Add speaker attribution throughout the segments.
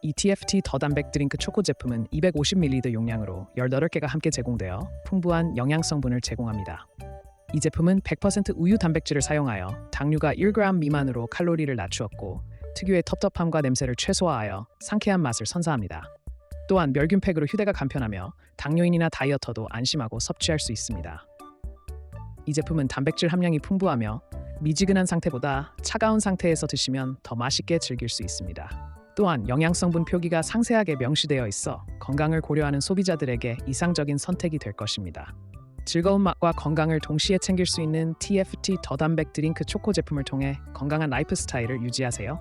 Speaker 1: 이 TFT 더 단백 드링크 초코 제품은 250ml 용량으로 18개가 함께 제공되어 풍부한 영양 성분을 제공합니다. 이 제품은 100% 우유 단백질을 사용하여 당류가 1g 미만으로 칼로리를 낮추었고 특유의 텁텁함과 냄새를 최소화하여 상쾌한 맛을 선사합니다. 또한 멸균팩으로 휴대가 간편하며 당뇨인이나 다이어터도 안심하고 섭취할 수 있습니다. 이 제품은 단백질 함량이 풍부하며 미지근한 상태보다 차가운 상태에서 드시면 더 맛있게 즐길 수 있습니다. 또한 영양성분 표기가 상세하게 명시되어 있어 건강을 고려하는 소비자들에게 이상적인 선택이 될 것입니다. 즐거운 맛과 건강을 동시에 챙길 수 있는 TFT 더 단백 드링크 초코 제품을 통해 건강한 라이프 스타일을 유지하세요.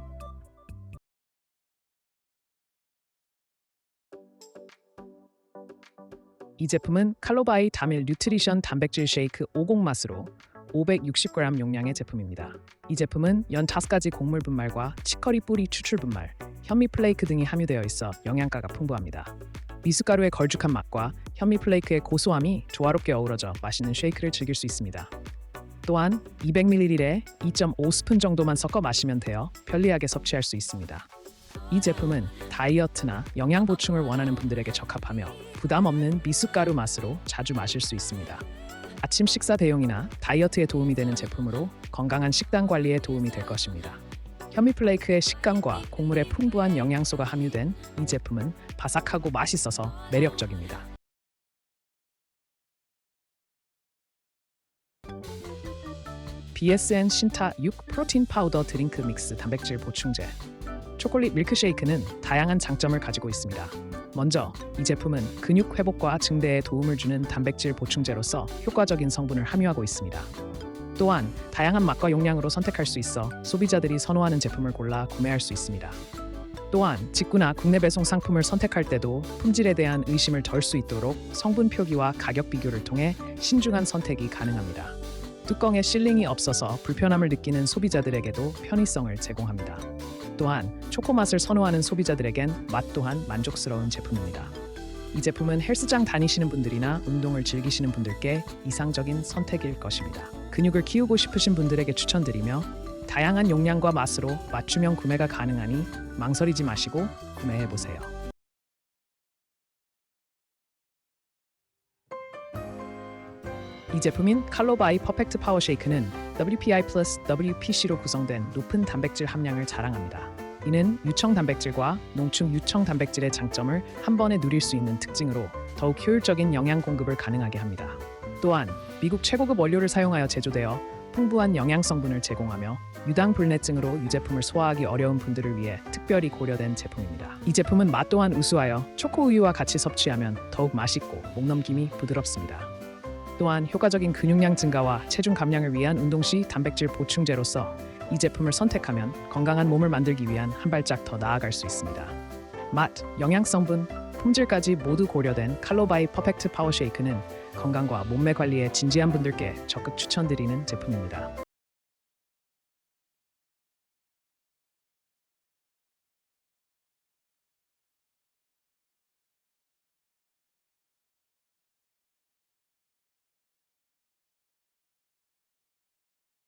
Speaker 1: 이 제품은 칼로바이 다밀 뉴트리션 단백질 쉐이크 50 맛으로 560g 용량의 제품입니다. 이 제품은 연 5가지 곡물 분말과 치커리 뿌리 추출 분말, 현미 플레이크 등이 함유되어 있어 영양가가 풍부합니다. 미숫가루의 걸쭉한 맛과 현미 플레이크의 고소함이 조화롭게 어우러져 맛있는 쉐이크를 즐길 수 있습니다. 또한 200ml에 2.5스푼 정도만 섞어 마시면 되어 편리하게 섭취할 수 있습니다. 이 제품은 다이어트나 영양 보충을 원하는 분들에게 적합하며 부담 없는 미숫가루 맛으로 자주 마실 수 있습니다. 아침 식사 대용이나 다이어트에 도움이 되는 제품으로 건강한 식단 관리에 도움이 될 것입니다. 현미 플레이크의 식감과 곡물의 풍부한 영양소가 함유된 이 제품은 바삭하고 맛있어서 매력적입니다. BSN 신타 6 프로틴 파우더 드링크 믹스 단백질 보충제 초콜릿 밀크쉐이크는 다양한 장점을 가지고 있습니다. 먼저 이 제품은 근육 회복과 증대에 도움을 주는 단백질 보충제로서 효과적인 성분을 함유하고 있습니다. 또한 다양한 맛과 용량으로 선택할 수 있어 소비자들이 선호하는 제품을 골라 구매할 수 있습니다. 또한 직구나 국내 배송 상품을 선택할 때도 품질에 대한 의심을 덜 수 있도록 성분 표기와 가격 비교를 통해 신중한 선택이 가능합니다. 뚜껑에 실링이 없어서 불편함을 느끼는 소비자들에게도 편의성을 제공합니다. 또한 초코 맛을 선호하는 소비자들에겐 맛 또한 만족스러운 제품입니다. 이 제품은 헬스장 다니시는 분들이나 운동을 즐기시는 분들께 이상적인 선택일 것입니다. 근육을 키우고 싶으신 분들에게 추천드리며 다양한 용량과 맛으로 맞춤형 구매가 가능하니 망설이지 마시고 구매해 보세요. 이 제품인 칼로바이 퍼펙트 파워 쉐이크는 WPI 플러스 WPC로 구성된 높은 단백질 함량을 자랑합니다. 이는 유청 단백질과 농축 유청 단백질의 장점을 한 번에 누릴 수 있는 특징으로 더욱 효율적인 영양 공급을 가능하게 합니다. 또한 미국 최고급 원료를 사용하여 제조되어 풍부한 영양 성분을 제공하며 유당 불내증으로 유제품을 소화하기 어려운 분들을 위해 특별히 고려된 제품입니다. 이 제품은 맛 또한 우수하여 초코 우유와 같이 섭취하면 더욱 맛있고 목넘김이 부드럽습니다. 또한 효과적인 근육량 증가와 체중 감량을 위한 운동 시 단백질 보충제로서 이 제품을 선택하면 건강한 몸을 만들기 위한 한 발짝 더 나아갈 수 있습니다. 맛, 영양 성분, 품질까지 모두 고려된 칼로바이 퍼펙트 파워 쉐이크는 건강과 몸매 관리에 진지한 분들께 적극 추천드리는 제품입니다.